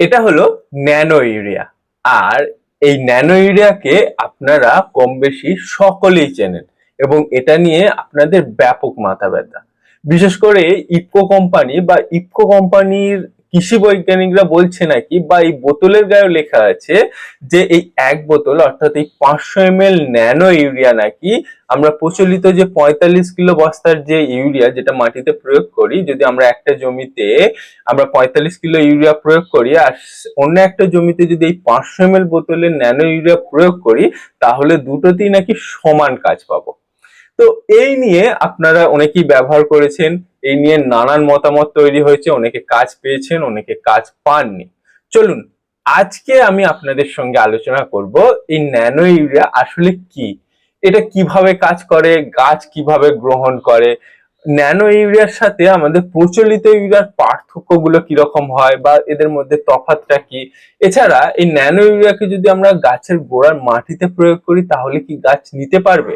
এটা হলো nano urea. আর এই ন্যানো ইউরিয়াকে আপনারা কম বেশি সকলেই চেনেন এবং এটা নিয়ে আপনাদের ব্যাপক মাথা ব্যথা বিশেষ করে ইফকো কোম্পানি বা ইফকো কোম্পানির কৃষি বৈজ্ঞানিকরা বলছে নাকি বা এই বোতলের গায়েও লেখা আছে যে এই এক বোতল, অর্থাৎ এই পাঁচশো এম এল ন্যানো ইউরিয়া নাকি আমরা প্রচলিত যে পঁয়তাল্লিশ কিলো বস্তার যে ইউরিয়া যেটা মাটিতে প্রয়োগ করি, যদি আমরা একটা জমিতে আমরা পঁয়তাল্লিশ কিলো ইউরিয়া প্রয়োগ করি আর অন্য একটা জমিতে যদি এই পাঁচশো এম এল বোতলের ন্যানো ইউরিয়া প্রয়োগ করি, তাহলে দুটোতেই নাকি সমান কাজ পাবো। তো এই নিয়ে আপনারা অনেকেই ব্যবহার করেছেন, এই নিয়ে নানান মতামত তৈরি হয়েছে, অনেকে কাজ পেয়েছেন, অনেকে কাজ পাননি। চলুন, আজকে আমি আপনাদের সঙ্গে আলোচনা করব এই ন্যানো ইউরিয়া আসলে কি? এটা কীভাবে কাজ করে, গাছ কীভাবে গ্রহণ করে? ন্যানো ইউরিয়ার সাথে আমাদের প্রচলিত ইউরিয়ার পার্থক্যগুলো কীরকম হয় বা এদের মধ্যে তফাৎটা কি? এছাড়া এই ন্যানো ইউরিয়াকে যদি আমরা গাছের গোড়ার মাটিতে প্রয়োগ করি, তাহলে কি গাছ নিতে পারবে?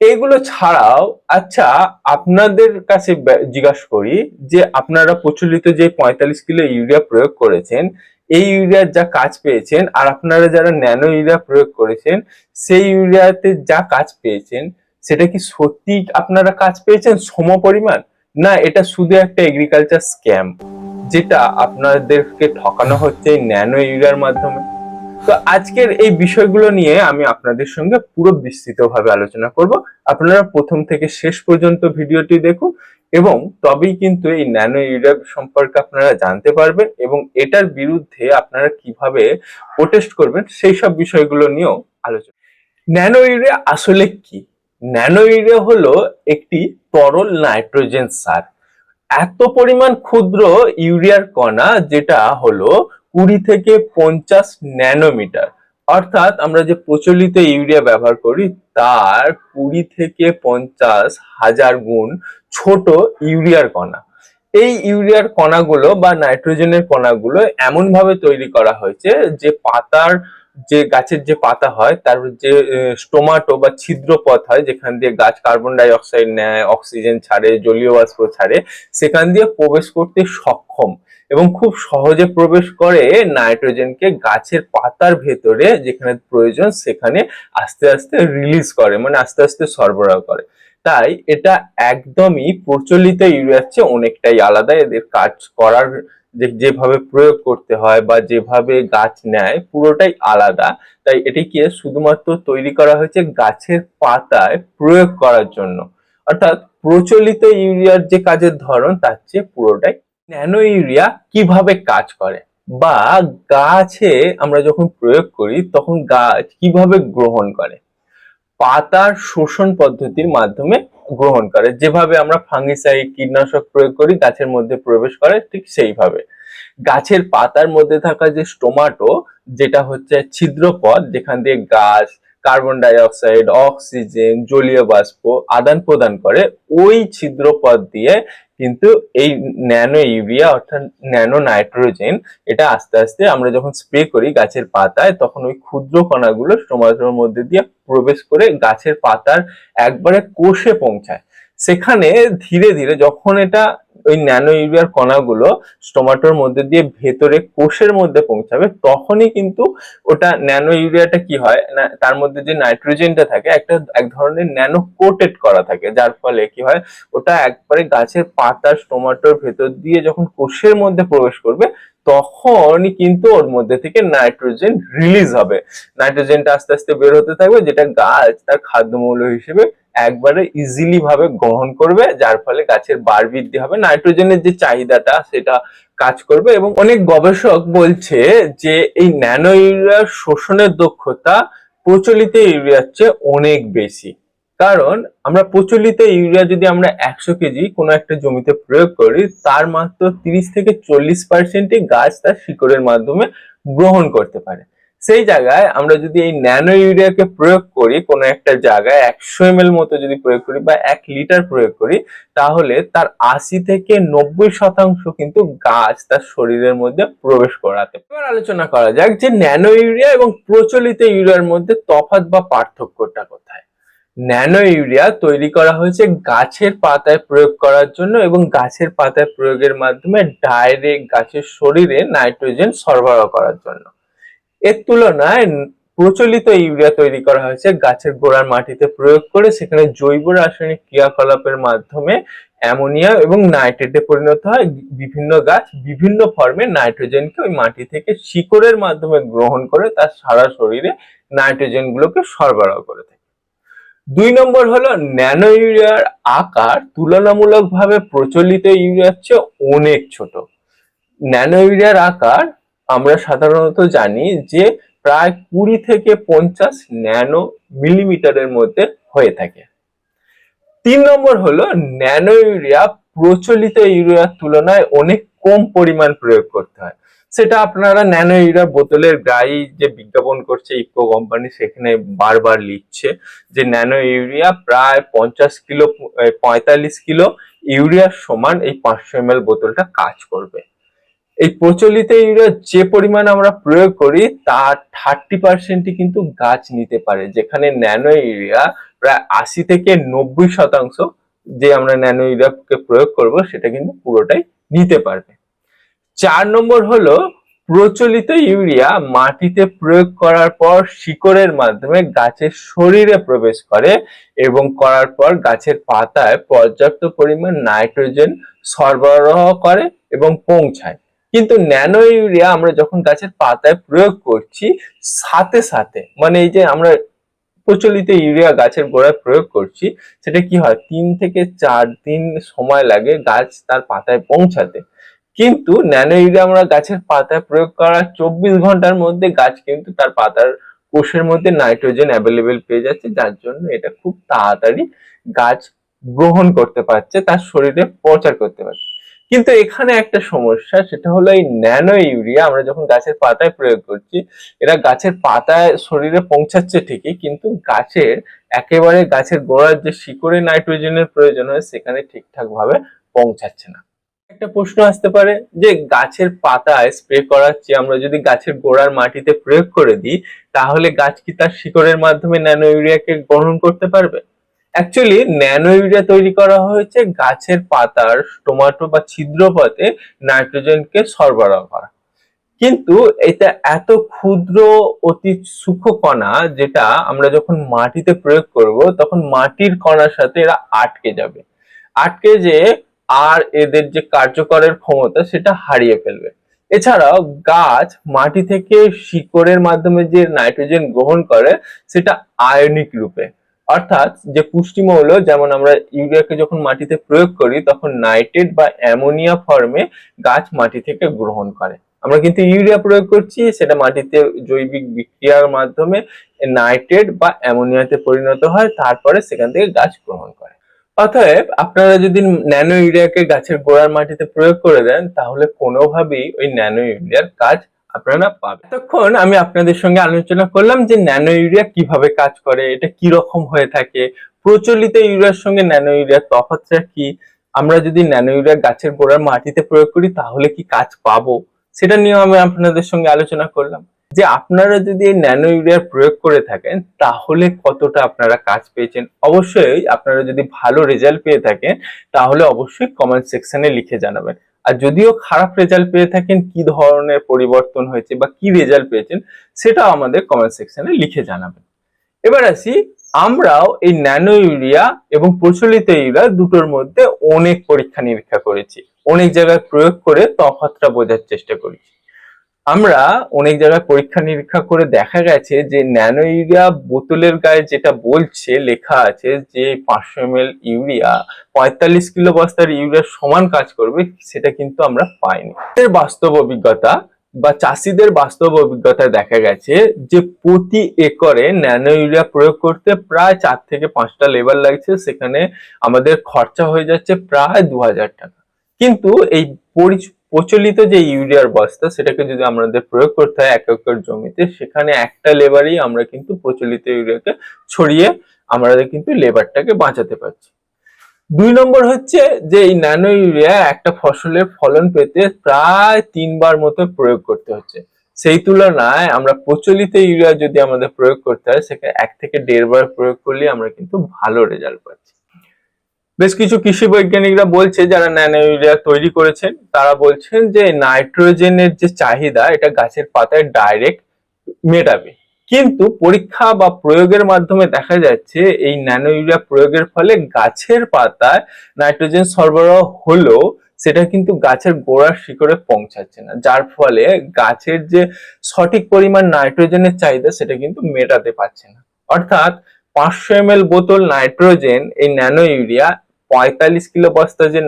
এগুলো ছাড়াও আচ্ছা আপনাদের কাছে জিজ্ঞাসা করি যে আপনারা প্রচলিত যে পঁয়তাল্লিশ কিলো ইউরিয়া প্রয়োগ করেছেন, এই ইউরিয়ার যা কাজ পেয়েছেন আর আপনারা যারা ন্যানো ইউরিয়া প্রয়োগ করেছেন, সেই ইউরিয়াতে যা কাজ পেয়েছেন, সেটা কি সত্যি আপনারা কাজ পেয়েছেন সম পরিমাণ? না, এটা শুধু একটা এগ্রিকালচার স্ক্যাম যেটা আপনাদেরকে ঠকানো হচ্ছে ন্যানো ইউরিয়ার মাধ্যমে। তো আজকের এই বিষয়গুলো নিয়ে আমি আপনাদের সঙ্গে পুরো বিস্তৃতভাবে আলোচনা করব। আপনারা প্রথম থেকে শেষ পর্যন্ত ভিডিওটি দেখুন এবং তবেই কিন্তু এই ন্যানো ইউরিয়া সম্পর্কে আপনারা জানতে পারবেন এবং এটার বিরুদ্ধে আপনারা কীভাবে প্রোটেস্ট করবেন সেই সব বিষয়গুলো নিয়েও আলোচনা। ন্যানো ইউরিয়া আসলে কি? ন্যানো ইউরিয়া হলো একটি তরল নাইট্রোজেন সার। এত পরিমাণ ক্ষুদ্র ইউরিয়ার কণা যেটা হলো কুড়ি থেকে পঞ্চাশ ন্যানোমিটার। অর্থাৎ আমরা যে প্রচলিত ইউরিয়া ব্যবহার করি, তার কুড়ি থেকে পঞ্চাশ হাজার গুণ ছোট ইউরিয়ার কণা। এই ইউরিয়ার কণাগুলো বা নাইট্রোজেনের কণাগুলো এমন ভাবে তৈরি করা হয়েছে যে পাতার যে গাছের যে পাতা হয়, তার যে স্টোমাটো বা ছিদ্র পথ হয়, যেখান দিয়ে গাছ কার্বন ডাই অক্সাইড নেয় অক্সিজেন ছাড়ে জলীয় বাষ্প ছাড়ে, সেখান দিয়ে প্রবেশ করতে সক্ষম। এবং খুব সহজে প্রবেশ করে নাইট্রোজেনকে গাছের পাতার ভেতরে যেখানে প্রয়োজন সেখানে আস্তে আস্তে রিলিজ করে মানে আস্তে আস্তে সরবরাহ করে। তাই এটা একদমই প্রচলিত ইউরিয়ার চেয়ে অনেকটাই আলাদা। এদের কাজ করার যে, যেভাবে প্রয়োগ করতে হয় বা যেভাবে গাছ নেয় পুরোটাই আলাদা। তাই এটিকে শুধুমাত্র তৈরি করা হয়েছে গাছের পাতায় প্রয়োগ করার জন্য। অর্থাৎ প্রচলিত ইউরিয়ার যে কাজের ধরন, তার চেয়ে পুরোটাই ন্যানো ইউরিয়া কীভাবে কাজ করে? বা গাছে আমরা যখন প্রয়োগ করি, তখন গাছ কীভাবে গ্রহণ করে? পাতার শোষণ পদ্ধতির মাধ্যমে গ্রহণ করে। যেভাবে আমরা ফাঙ্গিসাইড, কীটনাশক প্রয়োগ করি, গাছের মধ্যে প্রবেশ করে ঠিক সেইভাবে। গাছের পাতার মধ্যে থাকা যে স্টোমাটো, যেটা হচ্ছে ছিদ্রপথ, যেখান দিয়ে গাছ কার্বন ডাই অক্সাইড অক্সিজেন, জলীয় বাষ্প আদান প্রদান করে। ওই ছিদ্রপথ দিয়ে কিন্তু এই ন্যানো ইউরিয়া অর্থাৎ ন্যানো নাইট্রোজেন, এটা আস্তে আস্তে আমরা যখন স্প্রে করি গাছের পাতায়, তখন ওই ক্ষুদ্র কণাগুলো সমাজের মধ্যে দিয়ে প্রবেশ করে গাছের পাতার একবারে কোষে পৌঁছায়। সেখানে ধীরে ধীরে যখন এটা ওই ন্যানো ইউরিয়ার কণাগুলো স্টোমাটোর মধ্যে দিয়ে ভেতরে কোষের মধ্যে পৌঁছাবে, তখনই কিন্তু ওটা ন্যানো ইউরিয়াটা কি হয় তার মধ্যে যে নাইট্রোজেনটা থাকে, একটা এক ধরনের ন্যানো কোটেড করা থাকে। যার ফলে কি হয়, ওটা একবারে গাছের পাতার স্টোমাটোর ভেতর দিয়ে যখন কোষের মধ্যে প্রবেশ করবে, তখনই কিন্তু ওর মধ্যে থেকে নাইট্রোজেন রিলিজ হবে। নাইট্রোজেনটা আস্তে আস্তে বের হতে থাকবে, যেটা গাছ তার খাদ্যমৌল হিসেবে একবারে ইজিলি ভাবে গ্রহণ করবে, যার ফলে গাছের বার বৃদ্ধি হবে। নাইট্রোজেনের যে চাহিদাটা, সেটা কাজ করবে এবং অনেক গবেষক বলছে যে এই ন্যানো ইউরিয়ার শোষণের দক্ষতা প্রচলিত ইউরিয়ার চেয়ে অনেক বেশি। কারণ আমরা প্রচলিত ইউরিয়া যদি আমরা একশো কেজি কোনো একটা জমিতে প্রয়োগ করি, তার মাত্র তিরিশ থেকে চল্লিশ পার্সেন্টই গাছ তার শিকড়ের মাধ্যমে গ্রহণ করতে পারে। সেই জায়গায় আমরা যদি এই ন্যানো ইউরিয়াকে প্রয়োগ করি, কোনো একটা জায়গায় একশো এম মতো যদি প্রয়োগ করি বা এক লিটার প্রয়োগ করি, তাহলে তার আশি থেকে নব্বই শতাংশ কিন্তু গাছ তার শরীরের মধ্যে প্রবেশ করাতে এবার আলোচনা করা যাক যে ন্যানো ইউরিয়া এবং প্রচলিত ইউরিয়ার মধ্যে তফাৎ বা পার্থক্যটা কোথায়? ন্যানো ইউরিয়া তৈরি করা হয়েছে গাছের পাতায় প্রয়োগ করার জন্য এবং গাছের পাতায় প্রয়োগের মাধ্যমে ডাইরেক্ট গাছের শরীরে নাইট্রোজেন সরবরাহ করার জন্য। এর তুলনায় প্রচলিত ইউরিয়া তৈরি করা হয়েছে, গাছের গোড়ার মাটিতে প্রয়োগ করে, সেখানে জৈব রাসায়নিক ক্রিয়াকলাপের মাধ্যমে অ্যামোনিয়া এবং নাইট্রেটে পরিণত হয়। বিভিন্ন গাছ বিভিন্ন ফর্মে নাইট্রোজেনকে ওই মাটি থেকে শিকড়ের মাধ্যমে গ্রহণ করে, তার সারা শরীরে নাইট্রোজেন গুলোকে সরবরাহ করে থাকে। দুই নম্বর হলো ন্যানো ইউরিয়ার আকার তুলনামূলকভাবে প্রচলিত ইউরিয়ার চেয়ে অনেক ছোট। ন্যানো ইউরিয়ার আকার আমরা সাধারণত জানি যে প্রায় কুড়ি থেকে পঞ্চাশ ন্যানো মিলিমিটারের মধ্যে হয়ে থাকে। তিন নম্বর হলো ন্যানো ইউরিয়া প্রচলিত ইউরিয়ার তুলনায় অনেক কম পরিমাণ প্রয়োগ করতে হয়। সেটা আপনারা ন্যানো ইউরিয়া বোতলের গায়ে যে বিজ্ঞাপন করছে ইকো কোম্পানি, সেখানে বারবার লিখছে যে ন্যানো ইউরিয়া প্রায় পঞ্চাশ কিলো, পঁয়তাল্লিশ কিলো ইউরিয়ার সমান এই পাঁচশো এম বোতলটা কাজ করবে। এই প্রচলিত ইউরিয়া যে পরিমাণ আমরা প্রয়োগ করি, তার থার্টি পার্সেন্টই কিন্তু গাছ নিতে পারে, যেখানে ন্যানো ইউরিয়া প্রায় আশি থেকে নব্বই শতাংশ যে আমরা ন্যানো ইউরিয়াকে প্রয়োগ করব, সেটা কিন্তু পুরোটাই নিতে পারবে। চার নম্বর হলো, প্রচলিত ইউরিয়া মাটিতে প্রয়োগ করার পর শিকড়ের মাধ্যমে গাছের শরীরে প্রবেশ করে এবং করার পর গাছের পাতায় পর্যাপ্ত পরিমাণ নাইট্রোজেন সরবরাহ করে এবং পৌঁছায়। কিন্তু ন্যানো ইউরিয়া আমরা যখন গাছের পাতায় প্রয়োগ করছি, সাথে সাথে মানে এই যে আমরা প্রচলিত ইউরিয়া গাছের গোড়ায় প্রয়োগ করছি, সেটা কি হয়? তিন থেকে চার দিন সময় লাগে গাছ তার পাতায় পৌঁছাতে। কিন্তু ন্যানো ইউরিয়া আমরা গাছের পাতায় প্রয়োগ করার চব্বিশ ঘণ্টার মধ্যে গাছ কিন্তু তার পাতার কোষের মধ্যে নাইট্রোজেন অ্যাভেলেবেল পেয়ে যাচ্ছে, যার জন্য এটা খুব তাড়াতাড়ি গাছ গ্রহণ করতে পারছে, তার শরীরে প্রচার করতে পারছে। কিন্তু এখানে একটা সমস্যা, সেটা হলো এই ন্যানো ইউরিয়া, আমরা যখন গাছের পাতায় প্রয়োগ করছি, এরা গাছের পাতায় শরীরে পৌঁছাচ্ছে ঠিকই, কিন্তু গাছের একেবারে গাছের গোড়ার যে শিকড়ে নাইট্রোজেনের প্রয়োজন হয়, সেখানে ঠিকঠাক ভাবে পৌঁছাচ্ছে না। একটা প্রশ্ন আসতে পারে যে গাছের পাতায় স্প্রে করার চেয়ে আমরা যদি গাছের গোড়ার মাটিতে প্রয়োগ করে দিই, তাহলে গাছ কি তার শিকড়ের মাধ্যমে ন্যানো ইউরিয়াকে গ্রহণ করতে পারবে? অ্যাকচুয়ালি ন্যানো ইউরিয়া তৈরি করা হয়েছে গাছের পাতার টমাটো বা ছিদ্রপথে নাইট্রোজেনকে সরবরাহ করা। কিন্তু এটা এত ক্ষুদ্র, অতি সূক্ষ্ম কণা যেটা আমরা যখন মাটিতে প্রয়োগ করব, তখন মাটির কণার সাথে এরা আটকে যাবে। আটকে যে আর এদের যে কার্যকরের ক্ষমতা, সেটা হারিয়ে ফেলবে। এছাড়াও গাছ মাটি থেকে শিকড়ের মাধ্যমে যে নাইট্রোজেন গ্রহণ করে, সেটা আয়নিক রূপে। অর্থাৎ যে পুষ্টিমৌল, যেমন আমরা ইউরিয়াকে যখন মাটিতে প্রয়োগ করি, তখন নাইট্রেট বা অ্যামোনিয়া ফর্মে গাছ মাটি থেকে গ্রহণ করে। আমরা কিন্তু ইউরিয়া প্রয়োগ করছি, সেটা মাটিতে জৈবিক বিক্রিয়ার মাধ্যমে নাইট্রেট বা অ্যামোনিয়াতে পরিণত হয়, তারপরে সেখান থেকে গাছ গ্রহণ করে। অতএব আপনারা যদি ন্যানো ইউরিয়াকে গাছের গোড়ার মাটিতে প্রয়োগ করে দেন, তাহলে কোনোভাবেই ওই ন্যানো ইউরিয়ার কাজ আপনারা পাবেন। এতক্ষণ আমি আপনাদের সঙ্গে আলোচনা করলাম যে ন্যানো ইউরিয়া কীভাবে কাজ করে, এটা কি রকম হয়ে থাকে, প্রচলিত ইউরিয়ার সঙ্গে ন্যানো ইউরিয়ার তফাৎটা কি, আমরা যদি ন্যানো ইউরিয়া গাছের গোড়ার মাটিতে প্রয়োগ করি তাহলে কি কাজ পাবো, সেটা নিয়েও আমি আপনাদের সঙ্গে আলোচনা করলাম। যে আপনারা যদি এই ন্যানো ইউরিয়ার প্রয়োগ করে থাকেন, তাহলে কতটা আপনারা কাজ পেয়েছেন? অবশ্যই আপনারা যদি ভালো রেজাল্ট পেয়ে থাকেন, তাহলে অবশ্যই কমেন্ট সেকশনে লিখে জানাবেন। আর যদিও খারাপ রেজাল্ট পেয়ে থাকেন, কি ধরনের পরিবর্তন হয়েছে বা কি রেজাল্ট পেয়েছেন, সেটাও আমাদের কমেন্ট সেকশনে লিখে জানাবেন। এবার আসি, আমরাও এই ন্যানো ইউরিয়া এবং প্রচলিত ইউরিয়া দুটোর মধ্যে অনেক পরীক্ষা নিরীক্ষা করেছি। অনেক জায়গায় প্রয়োগ করে তফাতটা বোঝার চেষ্টা করেছি। আমরা অনেক জায়গায় পরীক্ষা নিরীক্ষা করে দেখা গেছে যে ন্যানো ইউরিয়া বোতলের গায়ে যেটা বলছে, লেখা আছে যে পাঁচশো এম ইউরিয়া, পঁয়তাল্লিশ কিলো বস্তার ইউরিয়ার সমান কাজ করবে, সেটা কিন্তু আমরা পাইনি। এর বাস্তব অভিজ্ঞতা বা চাষিদের বাস্তব অভিজ্ঞতায় দেখা গেছে যে প্রতি একরে ন্যানো ইউরিয়া প্রয়োগ করতে প্রায় চার থেকে পাঁচটা লেবার লাগছে, সেখানে আমাদের খরচা হয়ে যাচ্ছে প্রায় দু হাজার টাকা। কিন্তু এই প্রচলিত যে ইউরিয়ার বস্তা, সেটাকে যদি আমাদের প্রয়োগ করতে হয় এক একর জমিতে, সেখানে একটা লেবারই আমরা কিন্তু প্রচলিত ইউরিয়াকে ছড়িয়ে আমরা কিন্তু লেবারটাকে বাঁচাতে পারছি। দুই নম্বর হচ্ছে যে এই ন্যানো ইউরিয়া একটা ফসলের ফলন পেতে প্রায় তিনবার মতো প্রয়োগ করতে হচ্ছে। সেই তুলনায় আমরা প্রচলিত ইউরিয়া যদি আমাদের প্রয়োগ করতে হয়, সেখানে এক থেকে দেড় বার প্রয়োগ করলে আমরা কিন্তু ভালো রেজাল্ট পাচ্ছি। বেশ কিছু কৃষি বৈজ্ঞানিকরা বলছে, যারা ন্যানো ইউরিয়া তৈরি করেছেন, তারা বলছেন যে নাইট্রোজেনের যে চাহিদা, এটা গাছের পাতায় ডাইরেক্ট মেটাবে। কিন্তু পরীক্ষা বা প্রয়োগের মাধ্যমে দেখা যাচ্ছে, এই ন্যানো ইউরিয়া প্রয়োগের ফলে গাছের পাতায় নাইট্রোজেন সরবরাহ হলেও সেটা কিন্তু গাছের গোড়ার শিকড়ে পৌঁছাচ্ছে না। যার ফলে গাছের যে সঠিক পরিমাণ নাইট্রোজেনের চাহিদা, সেটা কিন্তু মেটাতে পারছে না। অর্থাৎ পাঁচশো এম বোতল নাইট্রোজেন, এই ন্যানো ইউরিয়া পঁয়তাল্লিশ কিলো বস্তা যে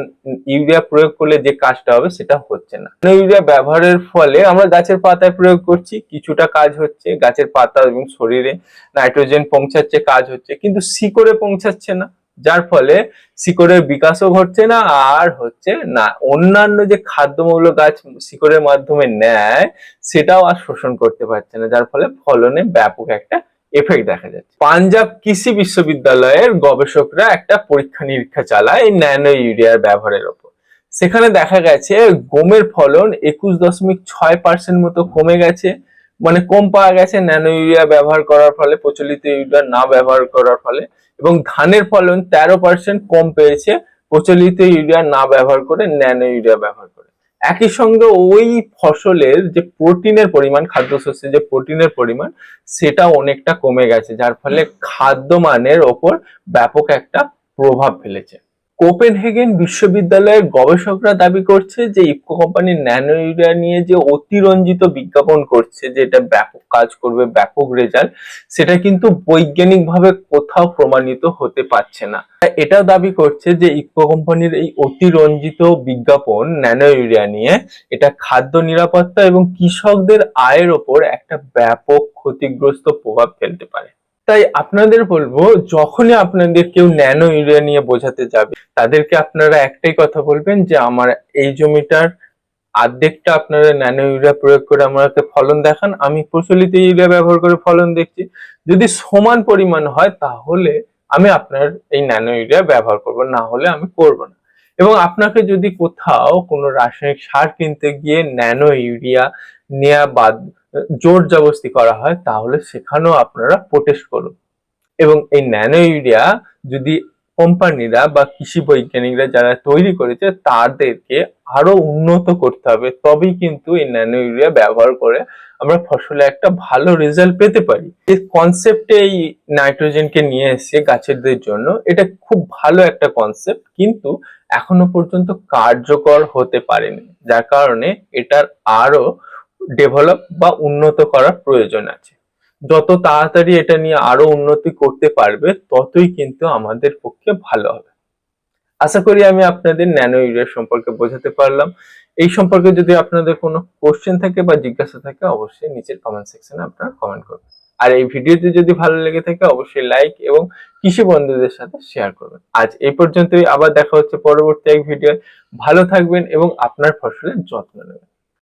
ইউরিয়া প্রয়োগ করলে যে কাজটা হবে সেটা হচ্ছে না। ইউরিয়া ব্যবহারের ফলে আমরা গাছের পাতায় প্রয়োগ করছি, কিছুটা কাজ হচ্ছে গাছের পাতা এবং শরীরে নাইট্রোজেন পৌঁছাচ্ছে, কাজ হচ্ছে, কিন্তু শিকড়ে পৌঁছাচ্ছে না। যার ফলে শিকড়ের বিকাশও ঘটছে না আর হচ্ছে না, অন্যান্য যে খাদ্যমূল্য গাছ শিকড়ের মাধ্যমে নেয়, সেটাও আর শোষণ করতে পারছে না, যার ফলে ফলনে ব্যাপক একটা এফেক্ট দেখা যাচ্ছে। পাঞ্জাব কৃষি বিশ্ববিদ্যালয়ের গবেষকরা একটা পরীক্ষা নিরীক্ষা চালায় এই ন্যানো ইউরিয়ার ব্যবহারের ওপর। সেখানে দেখা গেছে গমের ফলন একুশ দশমিক ছয় পার্সেন্ট মতো কমে গেছে। মানে কম পাওয়া গেছে ন্যানো ইউরিয়া ব্যবহার করার ফলে, প্রচলিত ইউরিয়া না ব্যবহার করার ফলে এবং ধানের ফলন তেরো পার্সেন্ট কম পেয়েছে, প্রচলিত ইউরিয়া না ব্যবহার করে ন্যানো ইউরিয়া ব্যবহার করে একই সঙ্গে ওই ফসলের যে প্রোটিনের পরিমাণ খাদ্যশস্যে যে প্রোটিনের পরিমাণ সেটা অনেকটা কমে গেছে, যার ফলে খাদ্য মানের ওপর ব্যাপক একটা প্রভাব ফেলেছে। কোপেনহেগেন বিশ্ববিদ্যালয়ের গবেষকরা দাবি করছে যে ইফকো কোম্পানি ন্যানো ইউরিয়া নিয়ে যে অতিরঞ্জিত বিজ্ঞাপন করছে, যে এটা ব্যাপক কাজ করবে, ব্যাপক রেজাল্ট সেটা কিন্তু বৈজ্ঞানিকভাবে কোথাও প্রমাণিত হতে পারছে না। এটা দাবি করছে যে ইফকো কোম্পানির এই অতিরঞ্জিত বিজ্ঞাপন ন্যানো ইউরিয়া নিয়ে এটা খাদ্য নিরাপত্তা এবং কৃষকদের আয়ের ওপর একটা ব্যাপক ক্ষতিগ্রস্ত প্রভাব ফেলতে পারে। তাই আপনাদের বলব, যখনই আপনাদের কেউ ন্যানো ইউরিয়া নিয়ে বোঝাতে যাবে, তাদেরকে আপনারা একটাই কথা বলবেন যে, আমার এই জমিটার অর্ধেকটা আপনারা ন্যানো ইউরিয়া প্রয়োগ করে আমাকে ফলন দেখান। আমি প্রচলিত ইউরিয়া ব্যবহার করে ফলন দেখছি। যদি সমান পরিমাণ হয়, তাহলে আমি আপনার এই ন্যানো ইউরিয়া ব্যবহার করব, না হলে আমি করব না। এবং আপনাকে যদি কোথাও কোনো রাসায়নিক সার কিনতে গিয়ে ন্যানো ইউরিয়া নেওয়া বাদ জোর জবস্তি করা হয়, তাহলে সেখানেও আপনারা প্রোটেস্ট করুন। এবং এই ন্যানো ইউরিয়া যদি কোম্পানিরা বা কৃষি বৈজ্ঞানিকরা যারা তৈরি করেছে, তাদেরকে আরও উন্নত করতে হবে। তবেই কিন্তু এই ন্যানো ইউরিয়া ব্যবহার করে আমরা ফসলে একটা ভালো রেজাল্ট পেতে পারি। এই কনসেপ্টে এই নাইট্রোজেনকে নিয়ে এসে গাছেদের জন্য এটা খুব ভালো একটা কনসেপ্ট কিন্তু এখনও পর্যন্ত কার্যকর হতে পারেনি। যার কারণে এটার আরও ডেভেলপ বা উন্নত করার প্রয়োজন আছে। যত তাড়াতাড়ি এটা নিয়ে আরও উন্নতি করতে পারবে, ততই কিন্তু আমাদের পক্ষে ভালো হবে। আশা করি আমি আপনাদের ন্যানো ইউরিয়া সম্পর্কে বোঝাতে পারলাম। এই সম্পর্কে যদি আপনাদের কোনো কোশ্চেন থাকে বা জিজ্ঞাসা থাকে, অবশ্যই নিচের কমেন্ট সেকশনে আপনারা কমেন্ট করবেন। আর এই ভিডিওটি যদি ভালো লেগে থাকে, অবশ্যই লাইক এবং কৃষি বন্ধুদের সাথে শেয়ার করবেন। আজ এই পর্যন্তই, আবার দেখা হচ্ছে পরবর্তী এক ভিডিও ভালো থাকবেন এবং আপনার ফসলের যত্ন নেবেন।